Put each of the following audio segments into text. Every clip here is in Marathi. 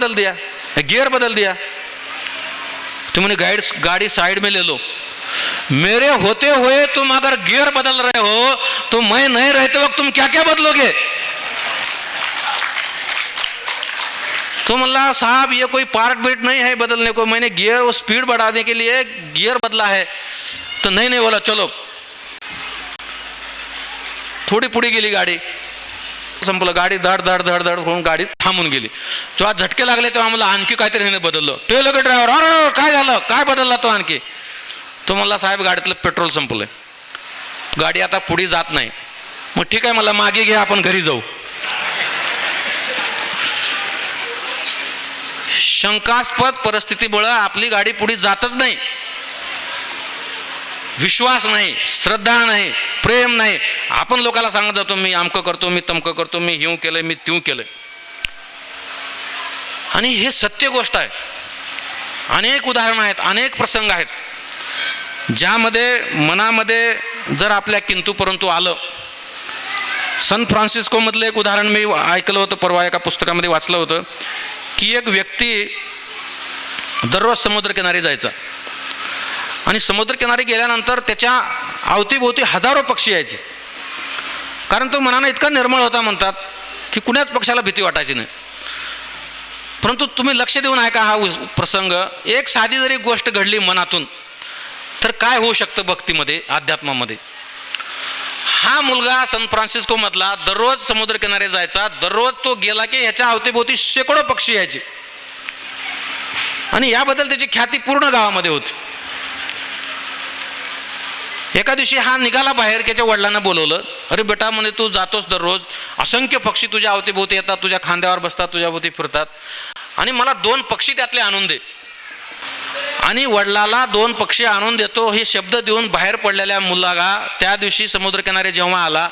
बदल दिया गियर बदल दिया। तो मैंने गाइड, गाड़ी साइड में ले लो। मेरे होते हुए तुम अगर गियर बदल रहे हो तो मैं नहीं रहते वक्त तुम क्या क्या बदलोगे? तो मल्ला साहब, ये कोई पार्ट बीट नहीं है बदलने को। मैंने गियर वो स्पीड बढ़ाने के लिए गियर बदला है। तो नहीं नहीं बोला, चलो। थोडी पुड़ी गेली गाडी। संपलं. गाडी धड धड धड धड होऊन गाडी थांबून गेली. जेव्हा झटके लागले तेव्हा मला आणखी काहीतरी ह्याने बदललं. ते लोक ड्रायव्हर अरे काय झालं? काय बदलला तो आणखी? तो म्हणला साहेब गाडीतलं पेट्रोल संपलंय. गाडी आता पुढे जात नाही. मग ठीक आहे मला मागे घ्या आपण घरी जाऊ. शंकास्पद परिस्थितीमुळं आपली गाडी पुढे जातच नाही. विश्वास नाही श्रद्धा नाही प्रेम नाही. आपण लोकांना सांगत जातो मी अमकं करतो मी तमकं करतो मी हिव केलं मी त्यों केलं आणि हे सत्य गोष्ट आहे अनेक उदाहरणं आहेत अनेक प्रसंग आहेत. ज्यामध्ये मनामध्ये जर आपल्या किंतू परंतु आलं सन फ्रान्सिस्कोमधलं एक उदाहरण मी ऐकलं होतं परवा एका पुस्तकामध्ये वाचलं होतं की एक व्यक्ती दररोज समुद्रकिनारी जायचा. आणि समुद्रकिनारी गेल्यानंतर त्याच्या अवतीभोवती हजारो पक्षी यायचे. कारण तो मनानं इतका निर्मळ होता म्हणतात की कुण्याच पक्षाला भीती वाटायची नाही. परंतु तुम्ही लक्ष देऊन ऐका हा उस- प्रसंग. एक साधी जरी गोष्ट घडली मनातून तर काय होऊ शकतं भक्तीमध्ये अध्यात्मामध्ये? हा मुलगा सन फ्रान्सिस्कोमधला दररोज समुद्रकिनारे जायचा दररोज तो गेला की ह्याच्या अवतीभोवती शेकडो पक्षी यायचे. आणि याबद्दल त्याची ख्याती पूर्ण गावामध्ये होती. एका दिवशी हा निघाला बाहेर त्याच्या वडिलांना बोलवलं अरे बेटा म्हणे तू जातोस दररोज. असंख्य पक्षी तुझ्या अवतीभोवती येतात तुझ्या खांद्यावर बसतात तुझ्याभोवती फिरतात. आणि मला दोन पक्षी त्यातले आणून दे. आणि वडिलाला दोन पक्षी आणून देतो हे शब्द देऊन बाहेर पडलेल्या मुलागा त्या दिवशी समुद्रकिनारे जेव्हा आला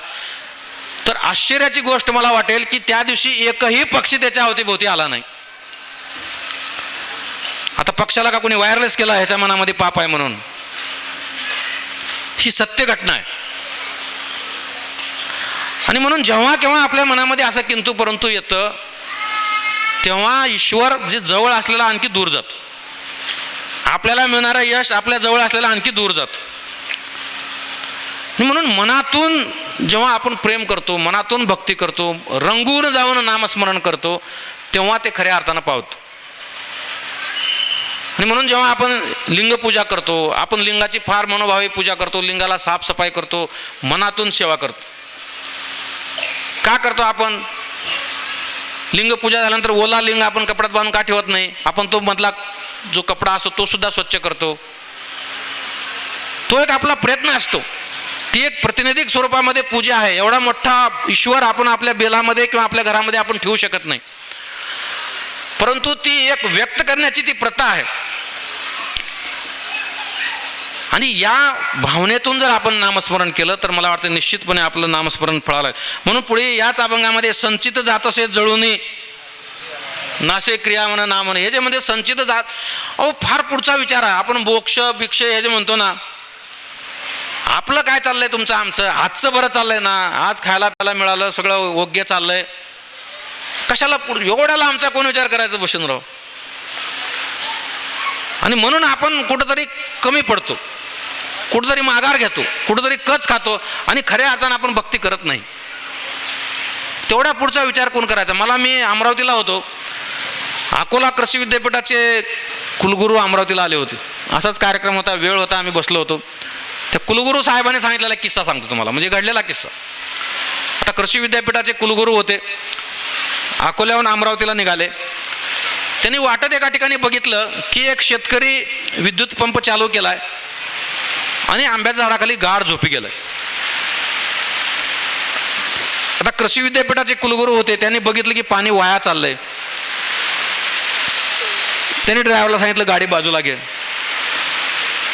तर आश्चर्याची गोष्ट मला वाटेल की त्या दिवशी एकही पक्षी त्याच्या अवतीभोवती आला नाही. आता पक्षाला का कोणी वायरलेस केला ह्याच्या मनामध्ये पाप आहे म्हणून? ही सत्य घटना आहे. आणि म्हणून जेव्हा केव्हा आपल्या मनामध्ये असं किंतु परंतु येतं तेव्हा ईश्वर जे जवळ असलेला आणखी दूर जातो. आपल्याला मिळणारं यश आपल्या जवळ असलेलं आणखी दूर जातं. म्हणून मनातून जेव्हा आपण प्रेम करतो मनातून भक्ती करतो रंगून जाऊन नामस्मरण करतो तेव्हा ते खऱ्या अर्थानं पावतो. आणि म्हणून जेव्हा आपण लिंगपूजा करतो आपण लिंगाची फार मनोभावी पूजा करतो लिंगाला साफसफाई करतो मनातून सेवा करतो. का करतो आपण? लिंगपूजा झाल्यानंतर ओला लिंग आपण कपड्यात बांधून का ठेवत नाही? आपण तो मधला जो कपडा असतो तो सुद्धा स्वच्छ करतो. तो एक आपला प्रयत्न असतो. ती एक प्रतिनिधिक स्वरूपामध्ये पूजा आहे. एवढा मोठा ईश्वर आपण आपल्या बेलामध्ये किंवा आपल्या घरामध्ये आपण ठेवू शकत नाही. परंतु ती एक व्यक्त करण्याची ती प्रथा आहे. आणि या भावनेतून जर आपण नामस्मरण केलं तर मला वाटतं निश्चितपणे आपलं नामस्मरण फळालं म्हणून पुढे याच अभंगामध्ये संचित जात असे जळूने नाशे क्रिया म्हणा ना म्हणा ह्याच्यामध्ये संचित जात अहो फार पुढचा विचार आहे. आपण बोक्ष भिक्ष हे जे म्हणतो ना आपलं काय चाललंय तुमचं आमचं? आजचं बरं चाललंय ना? आज खायला प्यायला मिळालं सगळं योग्य चाललंय. कशाला पुढ? एवढ्याला आमचा कोण विचार करायचा बसून आणि म्हणून आपण कुठंतरी कमी पडतो. कुठंतरी माघार घेतो. कुठंतरी कच खातो. आणि खऱ्या अर्थानं आपण भक्ती करत नाही. तेवढा पुढचा विचार कोण करायचा? मला मी अमरावतीला होतो. अकोला कृषी विद्यापीठाचे कुलगुरू अमरावतीला आले होते. असाच कार्यक्रम होता. वेळ होता. आम्ही बसलो होतो. त्या कुलगुरू साहेबांनी सांगितलेला किस्सा सांगतो तुम्हाला. म्हणजे घडलेला किस्सा. आता कृषी विद्यापीठाचे कुलगुरू होते. अकोल्याहून अमरावतीला निघाले. त्यांनी वाटत एका ठिकाणी बघितलं की एक शेतकरी विद्युत पंप चालू केला आणि आंब्याच्या झाडाखाली गाढ झोपी गेलं आता कृषी विद्यापीठाचे कुलगुरू होते त्यांनी बघितलं की पाणी वाया चाललंय. त्यांनी ड्रायव्हरला सांगितलं गाडी बाजूला घे.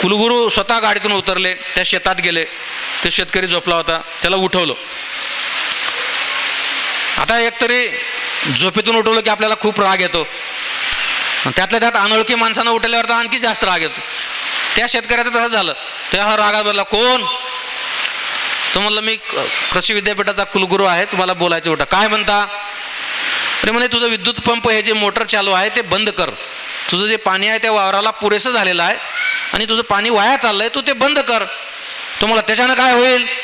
कुलगुरू स्वतः गाडीतून उतरले त्या शेतात गेले. ते शेतकरी झोपला होता त्याला उठवलं. आता एकतरी झोपेतून उठवलं की आपल्याला खूप राग येतो. त्यातल्या त्यात अनोळखी माणसानं उठल्यावर तर आणखी जास्त राग येतो. त्या शेतकऱ्याचं तसं झालं. त्या हा रागात बोलला कोण? तो म्हणलं मी क- कृषी विद्यापीठाचा कुलगुरू आहे. तुम्हाला बोलायचं होतं. काय म्हणता? अरे म्हणे तुझं विद्युत पंप हे जे मोटर चालू आहे ते बंद कर. तुझं जे पाणी आहे त्या वावराला पुरेसं झालेलं आहे आणि तुझं पाणी वाया चाललं आहे तू ते बंद कर. तुम्हाला त्याच्यानं काय होईल?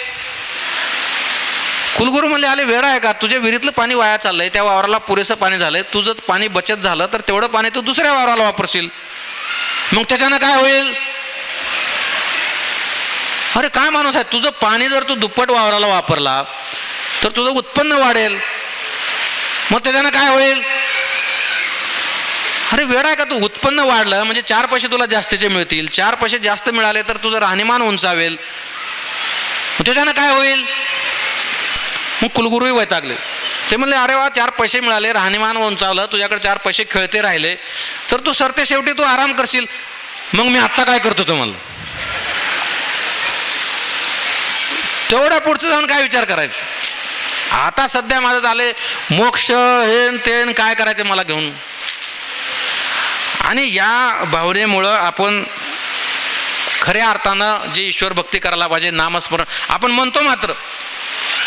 कुलगुरू म्हणले आले वेळ आहे का? तुझ्या विहिरीतलं पाणी वाया चाललंय त्या वावराला पुरेसं पाणी झालंय. तुझं पाणी बचत झालं तर तेवढं पाणी तू दुसऱ्या वावराला वापरशील. मग त्याच्यानं काय होईल? अरे काय माणूस आहे? तुझं पाणी जर तू दुप्पट वावराला वापरला तर तुझं उत्पन्न वाढेल. मग त्याच्यानं काय होईल? अरे वेळ आहे का? तू उत्पन्न वाढलं म्हणजे चार पैसे तुला जास्तीचे मिळतील. चार पैसे जास्त मिळाले तर तुझं राहणीमान उंचावेल. त्याच्यानं काय होईल? मग कुलगुरूही वैतागले. ते म्हणले अरे वा चार पैसे मिळाले राहणीमान उंचावलं तुझ्याकडे चार पैसे खेळते राहिले. तर तू सरते शेवटी तू आराम करशील. मग मी आत्ता काय करतो तुम्हाला? तेवढ्या पुढचं जाऊन काय विचार करायचं? आता सध्या माझं झाले मोक्ष हेन तेन काय करायचं मला घेऊन? आणि या भावनेमुळं आपण खऱ्या अर्थानं जे ईश्वर भक्ती करायला पाहिजे नामस्मरण आपण म्हणतो मात्र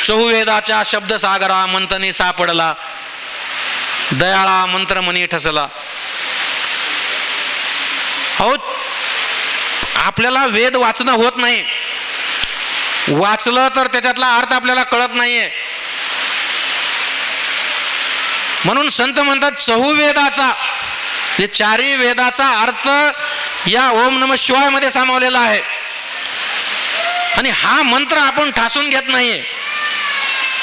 चहुवेदाच्या शब्दसागरा मंथनी सापडला. दयाळा मंत्रमणी ठसला. हो आपल्याला वेद वाचणं होत नाही. वाचलं तर त्याच्यातला अर्थ आपल्याला कळत नाहीये. म्हणून संत म्हणतात चहुवेदाचा जे चारी वेदाचा अर्थ या ओम नम शिवायमध्ये सामावलेला आहे. आणि हा मंत्र आपण ठासून घेत नाहीये.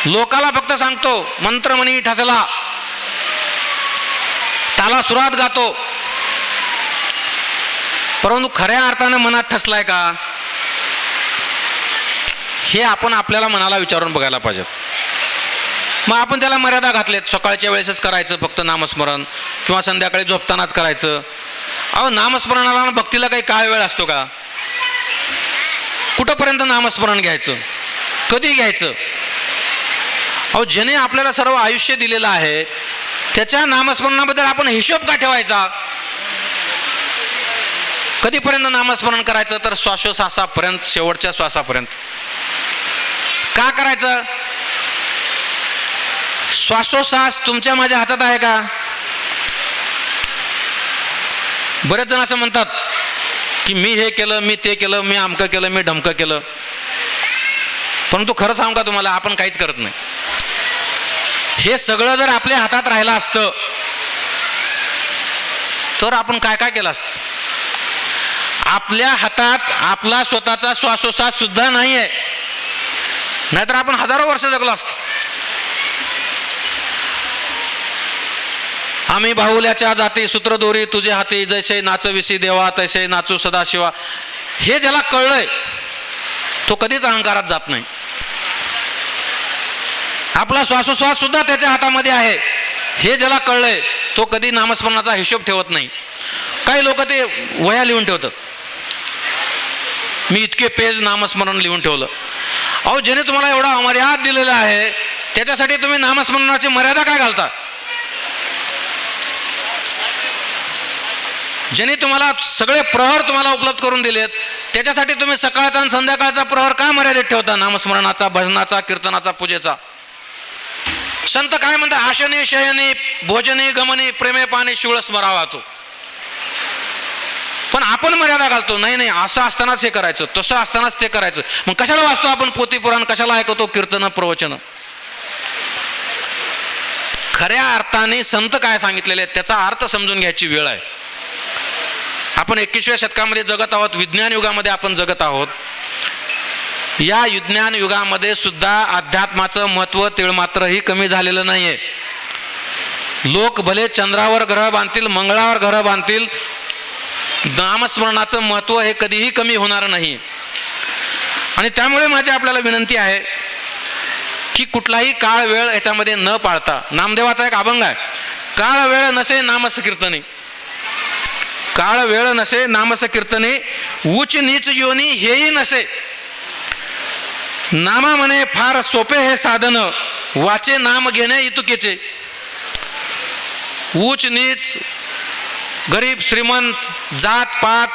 लोकाला फक्त सांगतो मंत्रमणी ठसला. त्याला सुरात गातो. परंतु खऱ्या अर्थानं मनात ठसलाय का? हे आपण आपल्याला मनाला विचारून बघायला पाहिजे मग आपण त्याला मर्यादा घातलेत. सकाळच्या वेळेसच करायचं फक्त नामस्मरण. किंवा संध्याकाळी झोपतानाच करायचं. अहो नामस्मरणाला भक्तीला काही काळ वेळ असतो का? कुठंपर्यंत नामस्मरण घ्यायचं? कधी घ्यायचं? अहो ज्याने आपल्याला सर्व आयुष्य दिलेलं आहे त्याच्या नामस्मरणाबद्दल आपण हिशोब का ठेवायचा? कधीपर्यंत नामस्मरण करायचं? तर श्वासोश्वासापर्यंत शेवटच्या श्वासापर्यंत. का करायचं? श्वासोश्वास तुमच्या माझ्या हातात आहे का? बरेच जण असं म्हणतात की मी हे केलं मी ते केलं मी अमकं केलं मी ढमकं केलं. परंतु खरं सांगू का तुम्हाला? आपण काहीच करत नाही. हे सगळं जर आपल्या हातात राहिलं असतं तर आपण काय काय केलं असतं? आपल्या हातात आपला स्वतःचा श्वासोश्वास सुद्धा नाही आहे नाहीतर आपण हजारो वर्ष जगलो असतो. आम्ही बाहुल्याच्या जाती सूत्रदोरी तुझे हाती जैसे नाचविसी देवा तैसे नाचू सदाशिवा. हे ज्याला कळलंय तो कधीच अहंकारात जात नाही. आपला श्वासोश्वास सुद्धा त्याच्या हातामध्ये आहे. हे ज्याला कळलंय तो कधी नामस्मरणाचा हिशोब ठेवत नाही. काही लोक ते वया लिहून ठेवतात. मी इतके पेज नामस्मरण लिहून ठेवलं. अहो ज्याने तुम्हाला एवढा अमर्याद दिलेला आहे त्याच्यासाठी तुम्ही नामस्मरणाची मर्यादा काय घालता? ज्याने तुम्हाला सगळे प्रहर तुम्हाला उपलब्ध करून दिलेत त्याच्यासाठी तुम्ही सकाळचा आणि संध्याकाळचा प्रहर का मर्यादित ठेवता? नामस्मरणाचा भजनाचा कीर्तनाचा पूजेचा. संत काय म्हणतात? आशने शयने भोजने गमने प्रेमे पाने शिवळ स्मरावा तो पण आपण मर्यादा घालतो. नाही नाही असं असतानाच हे करायचं तसं असतानाच ते करायचं. मग कशाला वाचतो आपण पोती पुराण? कशाला ऐकतो? कीर्तन प्रवचन. खऱ्या अर्थाने संत काय सांगितलेले आहेत? त्याचा अर्थ समजून घ्यायची वेळ आहे. आपण एकवीसव्या शतकामध्ये जगत आहोत विज्ञान युगामध्ये आपण जगत आहोत. या विज्ञान युगामध्ये सुद्धा अध्यात्माचं महत्त्व तिळमात्रही कमी झालेलं नाहीये. लोक भले चंद्रावर ग्रह बांधतील मंगळावर ग्रह बांधतील नामस्मरणाचं महत्त्व हे कधीही कमी होणार नाही. आणि त्यामुळे माझी आपल्याला विनंती आहे की कुठलाही काळ वेळ याच्यामध्ये न पाळता नामदेवाचा एक अभंग आहे काळ वेळ नसे नामस कीर्तने काळ वेळ नसे नामस कीर्तने उच नीच योनी हेही नसे. नामा म्हणे फार सोपे हे साधन. वाचे नाम घेणे इतुकीचे. उच नीच गरीब श्रीमंत जात पात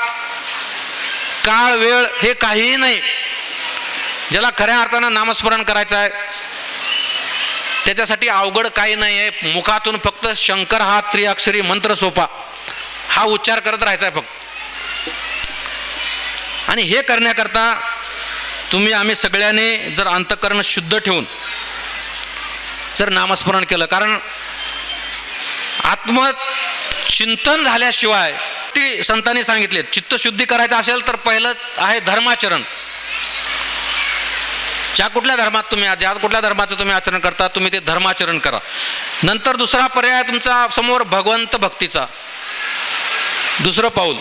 काळ वेळ हे काहीही नाही. ज्याला खऱ्या अर्थानं नामस्मरण करायचं आहे त्याच्यासाठी अवघड काही नाही आहे. मुखातून फक्त शंकर हा त्रिअक्षरी मंत्र सोपा. हा उच्चार करत राहायचा आहे फक्त. आणि हे करण्याकरता तुम्ही आम्ही सगळ्याने जर अंतकरण शुद्ध ठेवून जर नामस्मरण केलं कारण आत्मचिंतन झाल्याशिवाय ती संतांनी सांगितले चित्तशुद्धी करायचं असेल तर पहिलं आहे धर्माचरण. ज्या कुठल्या धर्मात तुम्ही ज्या कुठल्या धर्माचं तुम्ही आचरण करता तुम्ही ते धर्माचरण करा. नंतर दुसरा पर्याय तुमचा समोर भगवंत भक्तीचा. दुसरं पाऊल.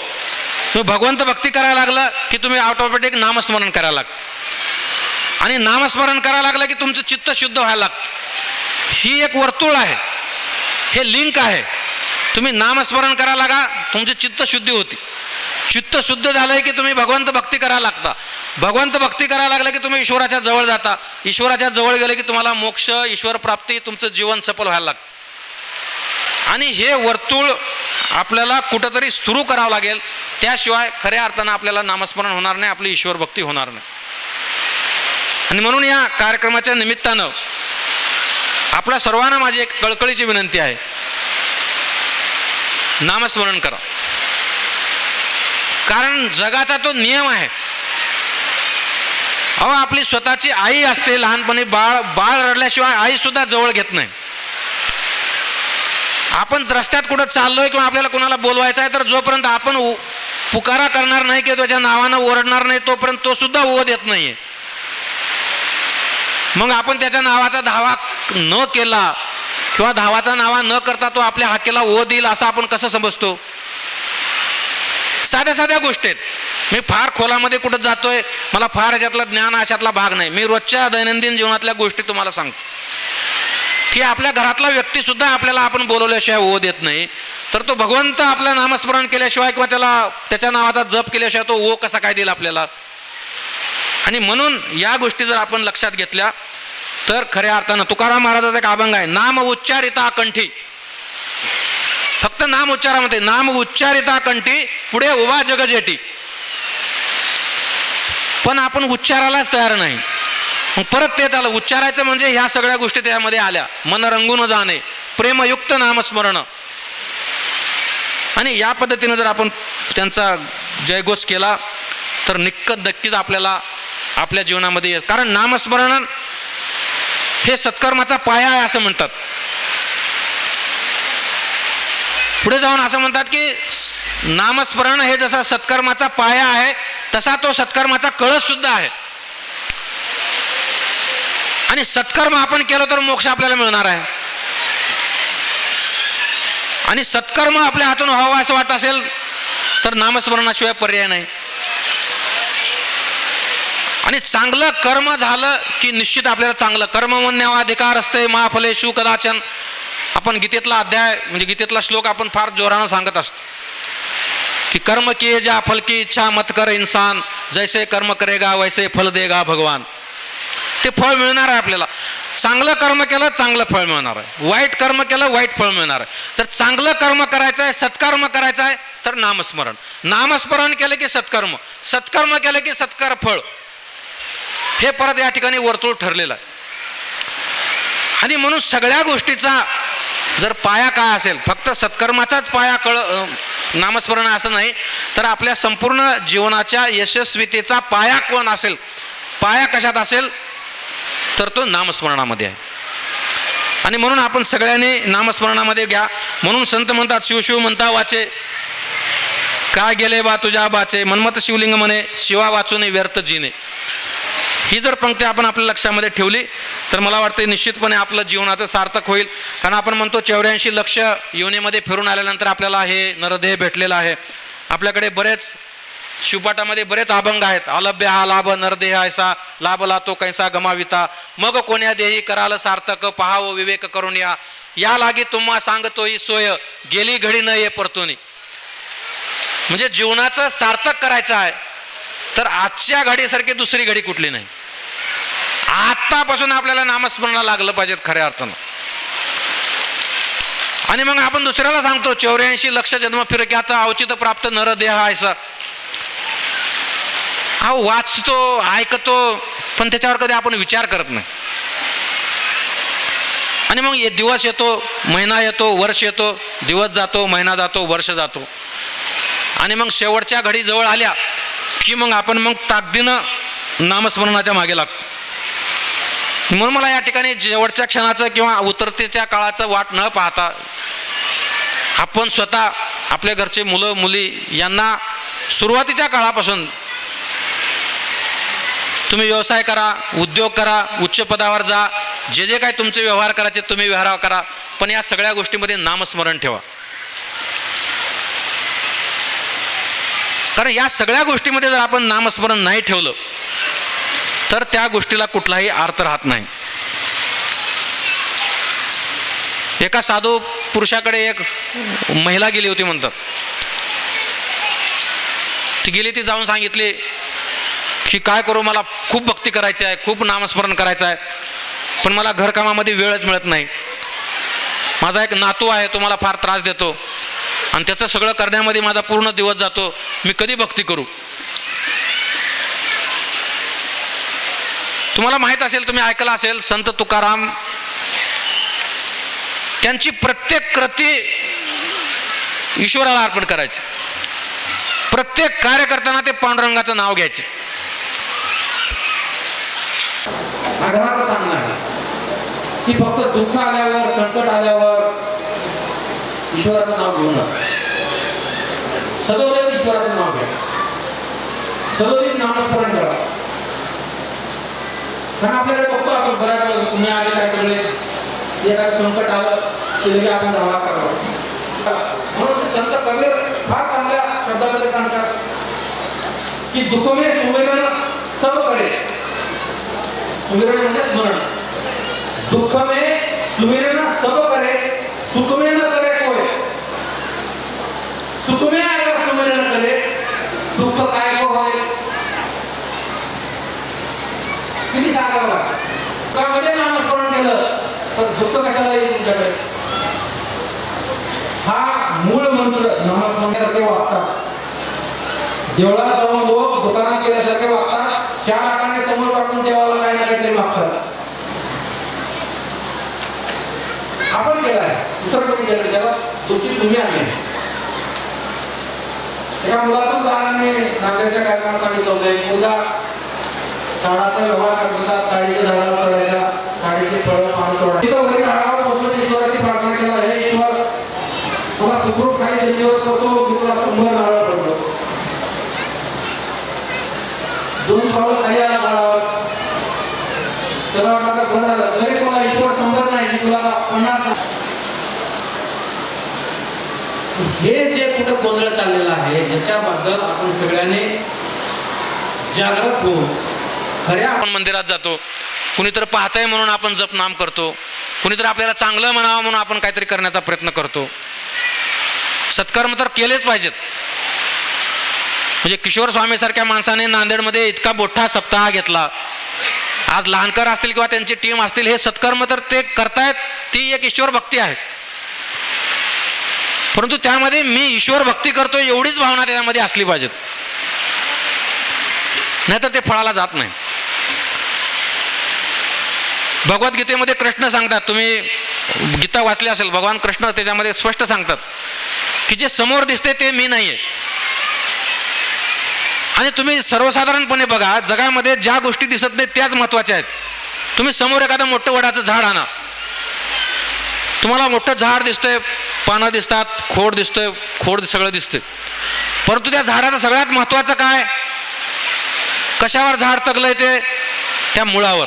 तुम्ही भगवंत भक्ती करायला लागलं की तुम्ही ऑटोमॅटिक नामस्मरण करायला लागतं. आणि नामस्मरण करायला लागलं की तुमचं चित्त शुद्ध व्हायला लागतं. ही एक वर्तुळ आहे. हे लिंक आहे. तुम्ही नामस्मरण करायला लागा तुमची चित्त शुद्धी होती. चित्त शुद्ध झालंय की तुम्ही भगवंत भक्ती करायला लागता. भगवंत भक्ती करायला लागलं की तुम्ही ईश्वराच्या जवळ जाता. ईश्वराच्या जवळ गेलं की तुम्हाला मोक्ष ईश्वर प्राप्ती तुमचं जीवन सफल व्हायला लागतं. आणि हे वर्तुळ आपल्याला कुठंतरी सुरू करावं लागेल. त्याशिवाय खऱ्या अर्थानं आपल्याला नामस्मरण होणार नाही आपली ईश्वर भक्ती होणार नाही. आणि म्हणून या कार्यक्रमाच्या निमित्तानं आपल्या सर्वांना माझी एक कळकळीची विनंती आहे. नामस्मरण करा. कारण जगाचा तो नियम आहे. अहो आपली स्वतःची आई असते लहानपणी बाळ बाळ रडल्याशिवाय आई सुद्धा जवळ घेत नाही. आपण रस्त्यात कुठं चाललोय किंवा आपल्याला कोणाला बोलवायचं आहे तर जोपर्यंत आपण उ- पुकारा करणार नाही किंवा त्याच्या नावानं ओरडणार नाही तोपर्यंत तो सुद्धा ओ देत नाहीये. मग आपण त्याच्या नावाचा धावा न केला किंवा धावाचा नावा न करता तो आपल्या हाकेला ओ देईल असं आपण कसं समजतो? साध्या साध्या गोष्टी आहेत. मी फार खोलामध्ये कुठं जातोय मला फार ह्याच्यातलं ज्ञान अशातला भाग नाही. मी रोजच्या दैनंदिन जीवनातल्या गोष्टी तुम्हाला सांगतो. की आपल्या घरातला व्यक्तीसुद्धा आपल्याला आपण बोलवल्याशिवाय ओ देत नाही. तर तो भगवंत आपलं नामस्मरण केल्याशिवाय किंवा त्याला त्याच्या नावाचा जप केल्याशिवाय तो ओ कसा काय देईल आपल्याला? आणि म्हणून या गोष्टी जर आपण लक्षात घेतल्या तर खऱ्या अर्थानं तुकाराम महाराजाचा एक अभंग आहे नाम उच्चारिता कंठी. फक्त नाम उच्चारामध्ये नाम उच्चारिता कंठी पुढे उभा जगजेटी. पण आपण उच्चारालाच तयार नाही. परत ते त्याला उच्चारायचं म्हणजे ह्या सगळ्या गोष्टी त्यामध्ये आल्या. मन रंगून जाणे प्रेमयुक्त नामस्मरण. आणि या पद्धतीनं जर आपण त्यांचा जयघोष केला तर निक्कत नक्कीच आपल्याला आपल्या जीवनामध्ये येस. कारण नामस्मरण हे सत्कर्माचा पाया आहे असं म्हणतात. पुढे जाऊन असं म्हणतात की नामस्मरण हे जसा सत्कर्माचा पाया आहे तसा तो सत्कर्माचा कळस सुद्धा आहे. आणि सत्कर्म आपण केलं तर मोक्ष आपल्याला मिळणार आहे. आणि सत्कर्म आपल्या हातून व्हावं असं वाटत असेल तर नामस्मरणाशिवाय पर्याय नाही. आणि चांगलं कर्म झालं की निश्चित आपल्याला चांगलं कर्म म्हणण्यावर अधिकार असते महाफले शु कदाचन आपण गीतेतला अध्याय म्हणजे गीतेतला श्लोक आपण फार जोरानं सांगत असतो. की कर्म किए जा फल की इच्छा मत कर इन्सान. जैसे कर्म करेगा वैसे फल देगा भगवान. ते फळ मिळणार आहे आपल्याला. चांगलं कर्म केलं चांगलं फळ मिळणार आहे. वाईट कर्म केलं वाईट फळ मिळणार आहे. तर चांगलं कर्म करायचं आहे सत्कर्म करायचं आहे तर नामस्मरण. नामस्मरण केलं की सत्कर्म. सत्कर्म केलं की सत्कार फळ. हे परत या ठिकाणी वर्तुळ ठरलेलं आहे. आणि म्हणून सगळ्या गोष्टीचा जर पाया काय असेल फक्त सत्कर्माचाच पाया कळ नामस्मरण असं नाही तर आपल्या संपूर्ण जीवनाच्या यशस्वीतेचा पाया कोण असेल पाया कशात असेल तर तो नामस्मरणामध्ये आहे. आणि म्हणून आपण सगळ्यांनी नामस्मरणामध्ये घ्या. म्हणून संत म्हणतात शिवशिव म्हणता वाचे. काय गेले बा तुझ्या बाचे? मनमत शिवलिंग म्हणे शिवा वाचूने व्यर्थ जीने. ही जर पंक्ती आपण आपल्या लक्षामध्ये ठेवली तर मला वाटतं निश्चितपणे आपलं जीवनाचं सार्थक होईल. कारण आपण म्हणतो चौऱ्याऐंशी लक्ष योनीमध्ये फिरून आल्यानंतर आपल्याला हे नरदेह भेटलेला आहे. आपल्याकडे बरेच शिवपाटामध्ये बरेच अभंग आहेत. अलभ्य हा लाभ नरदेह ऐसा लाभला तो कैसा गमाविता. मग कोण्या देही कराल सार्थक पहावं विवेक करून या. या लागी तुम्हा सांगतो ही सोय गेली घडी न ये परतोनी. म्हणजे जीवनाचं सार्थक करायचं आहे. तर आजच्या घडीसारखी दुसरी घडी कुठली नाही. आतापासून आपल्याला नामस्मरणाला लागलं पाहिजेत खऱ्या अर्थानं. आणि मग आपण दुसऱ्याला सांगतो चौऱ्याऐंशी लक्ष जन्म फिर की आता अवचित प्राप्त नरदेह ऐसा हा वाचतो ऐकतो पण त्याच्यावर कधी आपण विचार करत नाही. आणि मग ये दिवस येतो महिना येतो वर्ष येतो दिवस जातो महिना जातो वर्ष जातो. आणि मग शेवटच्या घडी जवळ आल्या की मग आपण मग ताकदीनं नामस्मरणाच्या मागे लागतो म्हणून मला या ठिकाणी शेवटच्या क्षणाचं किंवा उतरतेच्या काळाचं वाट न पाहता आपण स्वतः आपल्या घरचे मुलं मुली यांना सुरुवातीच्या काळापासून तुम्ही व्यवसाय करा उद्योग करा उच्च पदावर जा जे जे काय तुमचे व्यवहार करायचे तुम्ही व्यवहार करा पण या सगळ्या गोष्टीमध्ये नामस्मरण ठेवा. कारण या सगळ्या गोष्टीमध्ये जर आपण नामस्मरण नाही ठेवलं तर त्या गोष्टीला कुठलाही अर्थ राहत नाही. एका साधू पुरुषाकडे एक महिला गेली होती म्हणतात. ती गेली ती जाऊन सांगितली की काय करू मला खूप भक्ती करायची आहे खूप नामस्मरण करायचं आहे पण मला घरकामामध्ये वेळच मिळत नाही. माझा एक नातू आहे तो मला फार त्रास देतो. आणि त्याचं सगळं करण्यामध्ये माझा पूर्ण दिवस जातो. मी कधी भक्ती करू? तुम्हाला माहीत असेल तुम्ही ऐकलं असेल संत तुकाराम त्यांची प्रत्येक कृती ईश्वराला अर्पण करायची. प्रत्येक कार्य करताना ते पांडुरंगाचं नाव घ्यायचे. सांगणार सांगणं आहे. की फक्त दुःख आल्यावर संकट आल्यावर ईश्वराचं नाव घेऊ नका सदोदित ईश्वराचं नाव घ्या. सदोदित नामस्मरण करा. कारण आपल्याकडे बघतो आपण बऱ्याच वेळेस तुम्ही आले काय सगळे एखादं संकट आलं की लगेच आपण धावा करावा. म्हणून संत कबीर फार चांगल्या शब्दामध्ये सांगतात की दुःखमे सुमिरण सब करे. सुमिरण म्हणजे स्मरण. दुःख सुमिरण सब करे सुखमे न करे. सुख में अगर सुमिरण करे दुःख काय को होय? किती सांगावं लागतं त्यामध्ये नामस्मरण केलं? तर दुःख कशाला येईल तुमच्याकडे? हा मूळ मंत्र नामस्मरणासारखे वागतात. देवळात जाऊन लोक दुकानात गेल्यासारखे वागतात. चार आकाने समोर टाकून देवाला काही ना काहीतरी मागतात. आपण केलाय. उत्तरपणी केलं त्याला दोषी तुम्ही आले. एका मुलातून उदाहरणाने कार्यक्रमात सांगितलं मुलगा झाडाचा व्यवहार करत होता झाडाला फळं पान तोडा तिथं झाडावर बसून ईश्वराची प्रार्थना केला हे ईश्वर मला सुखरूप काही जमिनीवर करतो मी तुला शंभर नारळ पडलो दोन पावलं खाली आला झाडावर. त्याला वाटलं बरं झालं. तरी तुला ईश्वर शंभर नाही तुला पन्नास हे जे कुठं गोंधळ चाललेला आहे ज्याच्याबद्दल आपण सगळ्यांनी जागृत होऊ खऱ्या आपण मंदिरात जातो. कुणीतरी पाहतंय म्हणून आपण जप नाम करतो. कुणीतरी आपल्याला चांगलं म्हणावं म्हणून आपण काहीतरी करण्याचा प्रयत्न करतो. सत्कर्म तर केलेच पाहिजेत. म्हणजे किशोर स्वामीसारख्या माणसाने नांदेडमध्ये इतका मोठा सप्ताह घेतला. आज लहानकर असतील किंवा त्यांची टीम असतील हे सत्कर्म तर ते करतायत ती एक ईश्वर भक्ती आहे. परंतु त्यामध्ये मी ईश्वर भक्ती करतो एवढीच भावना त्यामध्ये असली पाहिजेत. नाहीतर ते फळाला जात नाही. भगवद्गीतेमध्ये कृष्ण सांगतात तुम्ही गीता वाचली असेल भगवान कृष्ण त्याच्यामध्ये स्पष्ट सांगतात की जे समोर दिसते ते मी नाही आहे आणि तुम्ही सर्वसाधारणपणे बघा जगामध्ये ज्या गोष्टी दिसत नाही त्याच महत्त्वाच्या आहेत. तुम्ही समोर एखादं मोठं वडाचं झाड आणा. तुम्हाला मोठं झाड दिसतंय पानं दिसतात खोड दिसतोय खोड सगळं दिसतंय. परंतु त्या झाडाचं सगळ्यात महत्त्वाचं काय? कशावर झाड तगलंय ते? त्या मुळावर.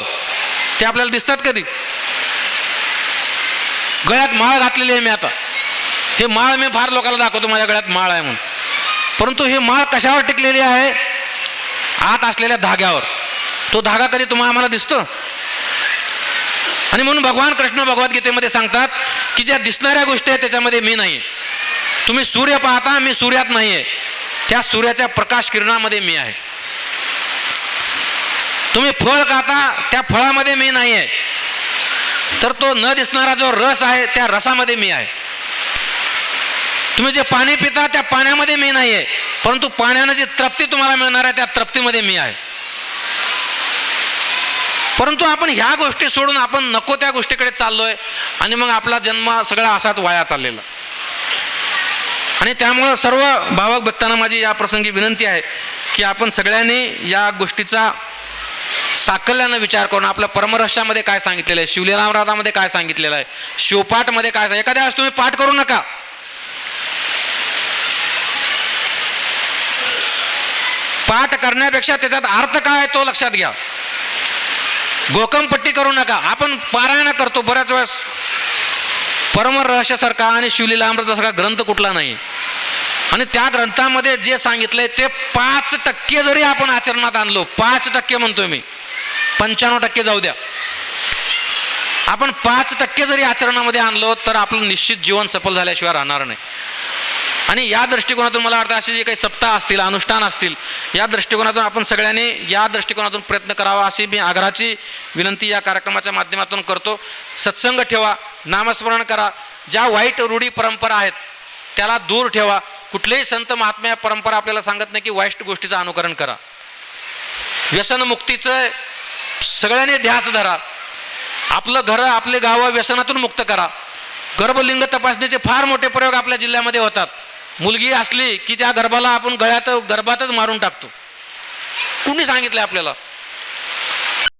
ते आपल्याला दिसतात कधी? गळ्यात माळ घातलेली आहे मी आता. हे माळ मी फार लोकांना दाखवतो माझ्या गळ्यात माळ आहे म्हणून. परंतु ही माळ कशावर टिकलेली आहे? आत असलेल्या धाग्यावर. तो धागा कधी तुम्हाला आम्हाला दिसतो? आणि म्हणून भगवान कृष्ण भगवद्गीतेमध्ये सांगतात की ज्या दिसणाऱ्या गोष्टी आहेत त्याच्यामध्ये मी नाही तुम्ही सूर्य पाहता मी सूर्यात नाही आहे त्या सूर्याच्या प्रकाश किरणामध्ये मी आहे. तुम्ही फळ खाता त्या फळामध्ये मी नाही आहे तर तो न दिसणारा जो रस आहे त्या रसामध्ये मी आहे. तुम्ही जे पाणी पिता त्या पाण्यामध्ये मी नाही आहे परंतु पाण्यानं जी तृप्ती तुम्हाला मिळणार आहे त्या तृप्तीमध्ये मी आहे. परंतु आपण ह्या गोष्टी सोडून आपण नको त्या गोष्टीकडे चाललोय आणि मग आपला जन्म सगळा असाच वाया चाललेला. आणि त्यामुळं सर्व भावक भक्तांना माझी या प्रसंगी विनंती आहे की आपण सगळ्यांनी या गोष्टीचा साकल्यानं विचार करून आपल्या परमरहस्यामध्ये काय सांगितलेलं आहे शिवलीलामराधामध्ये काय सांगितलेलं आहे शिवपाठमध्ये काय सांग- एखाद्या वेळेस तुम्ही पाठ करू नका. पाठ करण्यापेक्षा त्याच्यात अर्थ काय तो लक्षात घ्या. गोकमपट्टी करू नका. आपण पारायण करतो बऱ्याच वेळेस. परमरहस्यासारखा आणि शिवलीला अमृतासारखा ग्रंथ कुठला नाही. आणि त्या ग्रंथामध्ये जे सांगितलंय ते पाच टक्के जरी आपण आचरणात आणलो पाच टक्के म्हणतोय मी. पंच्याण्णव टक्के जाऊ द्या. आपण पाच टक्के जरी आचरणामध्ये आणलो तर आपलं निश्चित जीवन सफल झाल्याशिवाय राहणार नाही. आणि या दृष्टिकोनातून मला वाटतं असे जे काही सप्ताह असतील अनुष्ठान असतील या दृष्टिकोनातून आपण सगळ्यांनी या दृष्टिकोनातून प्रयत्न करावा अशी मी आग्रहाची विनंती या कार्यक्रमाच्या माध्यमातून करतो. सत्संग ठेवा नामस्मरण करा. ज्या वाईट रूढी परंपरा आहेत त्याला दूर ठेवा. कुठलेही संत महात्म्या परंपरा आपल्याला सांगत नाही की वाईट गोष्टीचं अनुकरण करा. व्यसनमुक्तीचं सगळ्यांनी ध्यास धरा. आपलं घर आपले गावं व्यसनातून मुक्त करा. गर्भलिंग तपासणीचे फार मोठे प्रयोग आपल्या जिल्ह्यामध्ये होतात. मुलगी असली की त्या गर्भाला आपण गळ्यात गर्भातच मारून टाकतो. कुणी सांगितलं आपल्याला?